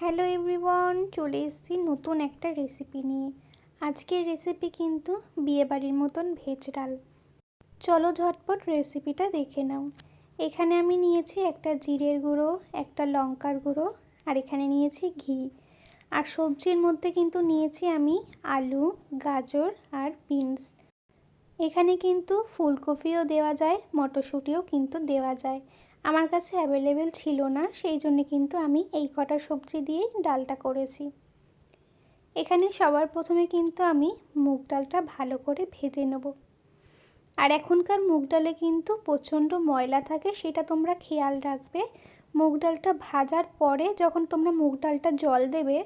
Hello everyone চলে এসেছি নতুন একটা রেসিপি নিয়ে। আজকের রেসিপি কিন্তু বিয়েবাড়ির মতন ভেজ ডাল। চলো ঝটপট রেসিপিটা দেখে নাও। এখানে আমি নিয়েছি একটা জিরের গুঁড়ো, একটা লঙ্কার গুঁড়ো, আর এখানে নিয়েছি ঘি। আর সবজির মধ্যে কিন্তু নিয়েছি আমি আলু, গাজর আর বিনস। এখানে কিন্তু ফুলকপিও দেওয়া যায়, মটরশুঁটিও কিন্তু দেওয়া যায়। আমার কাছে অ্যাভেলেবেল ছিল না, সেই জন্য কিন্তু আমি এই কটা সবজি দিয়েই ডালটা করেছি। এখানে সবার প্রথমে কিন্তু আমি মুগ ডালটা ভালো করে ভেজে নেব। আর এখনকার মুগ ডালে কিন্তু প্রচণ্ড ময়লা থাকে, সেটা তোমরা খেয়াল রাখবে। মুগ ডালটা ভাজার পরে যখন তোমরা মুগ ডালটা জল দেবে,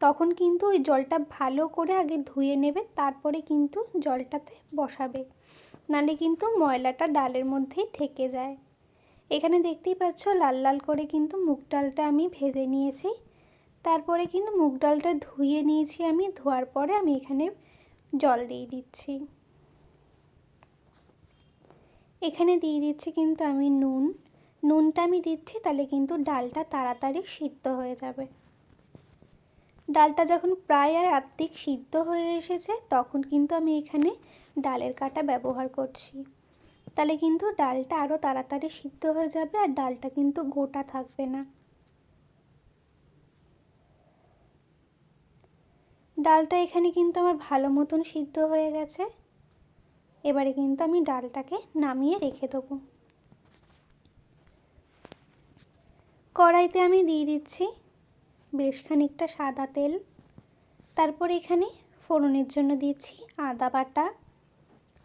তখন কিন্তু ওই জলটা ভালো করে আগে ধুয়ে নেবে, তারপরে কিন্তু জলটাতে বসাবে। নালে কিন্তু ময়লাটা ডালের মধ্যেই থেকে যায়। এখানে দেখতেই পাচ্ছ লাল লাল করে কিন্তু মুগ ডালটা আমি ভেজে নিয়েছি। তারপরে কিন্তু মুগ ডালটা ধুয়ে নিয়েছি আমি, ধোয়ার পরে আমি এখানে জল দিয়ে দিচ্ছি। এখানে দিয়ে দিচ্ছি কিন্তু আমি নুন। নুনটা আমি দিচ্ছি, তাহলে কিন্তু ডালটা তাড়াতাড়ি সিদ্ধ হয়ে যাবে। ডালটা যখন প্রায় আর আর্ধেক সিদ্ধ হয়ে এসেছে, তখন কিন্তু আমি এখানে ডালের কাটা ব্যবহার করছি। তাহলে কিন্তু ডালটা আরও তাড়াতাড়ি সিদ্ধ হয়ে যাবে আর ডালটা কিন্তু গোটা থাকবে না। ডালটা এখানে কিন্তু আমার ভালো মতন সিদ্ধ হয়ে গেছে। এবারে কিন্তু আমি ডালটাকে নামিয়ে রেখে দেবো। কড়াইতে আমি দিয়ে দিচ্ছি বেশ খানিকটা সাদা তেল। তারপর এখানে ফোড়নের জন্য দিচ্ছি আদা বাটা,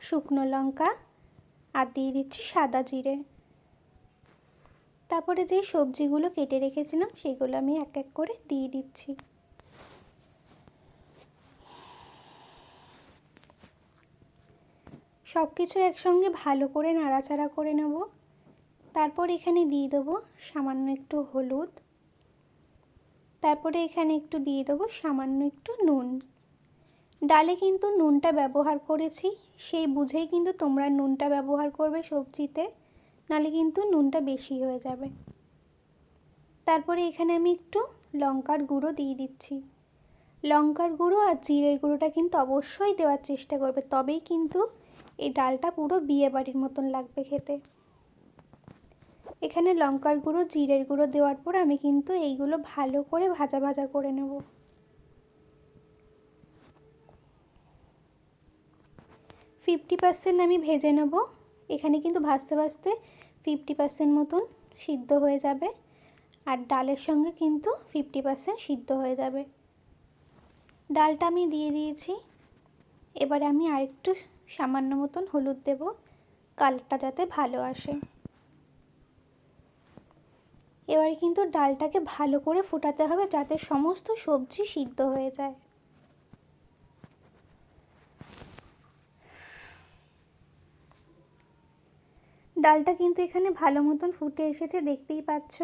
শুকনো লঙ্কা আর দিয়ে দিচ্ছি সাদা জিরে। তারপরে যে সবজিগুলো কেটে রেখেছিলাম, সেগুলো আমি এক এক করে দিয়ে দিচ্ছি। সব কিছু একসঙ্গে ভালো করে নাড়াচাড়া করে নেব। তারপর এখানে দিয়ে দেবো সামান্য একটু হলুদ। তারপরে এখানে একটু দিয়ে দেবো সামান্য একটু নুন। ডালে কিন্তু নুনটা ব্যবহার করেছি, সেই বুঝেই কিন্তু তোমরা নুনটা ব্যবহার করবে সবজিতে, নালে কিন্তু নুনটা বেশি হয়ে যাবে। তারপরে এখানে আমি একটু লঙ্কার গুঁড়ো দিয়ে দিচ্ছি। লঙ্কার গুঁড়ো আর জিরের গুঁড়োটা কিন্তু অবশ্যই দেওয়ার চেষ্টা করবে, তবেই কিন্তু এই ডালটা পুরো বিয়ে বাড়ির মতন লাগবে খেতে। এখানে লঙ্কার গুঁড়ো, জিরের গুঁড়ো দেওয়ার পর আমি কিন্তু এইগুলো ভালো করে ভাজা ভাজা করে নেব। ফিফটি পার্সেন্ট আমি ভেজে নেব। এখানে কিন্তু ভাজতে ভাজতে ফিফটি পার্সেন্ট মতন সিদ্ধ হয়ে যাবে। আর ডালের সঙ্গে কিন্তু ফিফটি পার্সেন্ট সিদ্ধ হয়ে যাবে। ডালটা আমি দিয়ে দিয়েছি। এবারে আমি আরেকটু সামান্য মতন হলুদ দেব। কালারটা যাতে ভালো আসে। এবারে কিন্তু ডালটাকে ভালো করে ফোটাতে হবে যাতে সমস্ত সবজি সিদ্ধ হয়ে যায়। ডালটা কিন্তু এখানে ভালো মতন ফুটে এসেছে, দেখতেই পাচ্ছ।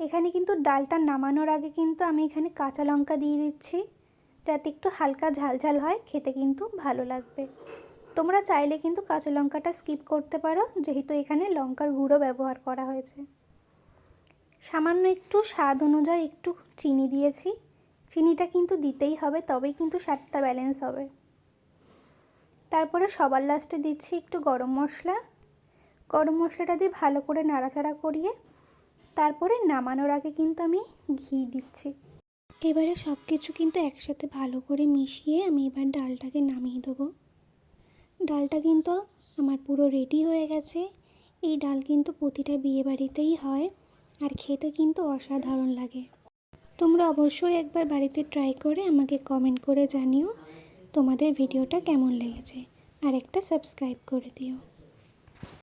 এখানে কিন্তু ডালটা নামানোর আগে কিন্তু আমি এখানে কাঁচা লঙ্কা দিয়ে দিচ্ছি, যাতে একটু হালকা ঝালঝাল হয়, খেতে কিন্তু ভালো লাগবে। তোমরা চাইলে কিন্তু কাঁচা লঙ্কাটা স্কিপ করতে পারো, যেহেতু এখানে লঙ্কার গুঁড়ো ব্যবহার করা হয়েছে। সামান্য একটু স্বাদ অনুযায়ী একটু চিনি দিয়েছি। চিনিটা কিন্তু দিতেই হবে, তবেই কিন্তু স্বাদটা ব্যালেন্স হবে। তারপরে সবার লাস্টে দিচ্ছি একটু গরম মশলা। গরম মশলাটা দিয়ে ভালো করে নাড়াচাড়া করিয়ে তারপরে নামানোর আগে কিন্তু আমি ঘি দিচ্ছি। এবারে সব কিছু কিন্তু একসাথে ভালো করে মিশিয়ে আমি এবার ডালটাকে নামিয়ে দেবো। ডালটা কিন্তু আমার পুরো রেডি হয়ে গেছে। এই ডাল কিন্তু প্রতিটা বিয়েবাড়িতেই হয় আর খেতে কিন্তু অসাধারণ লাগে। তোমরা অবশ্যই একবার বাড়িতে ট্রাই করে আমাকে কমেন্ট করে জানিও তোমাদের ভিডিওটা কেমন লেগেছে। আর একটা সাবস্ক্রাইব করে দিও।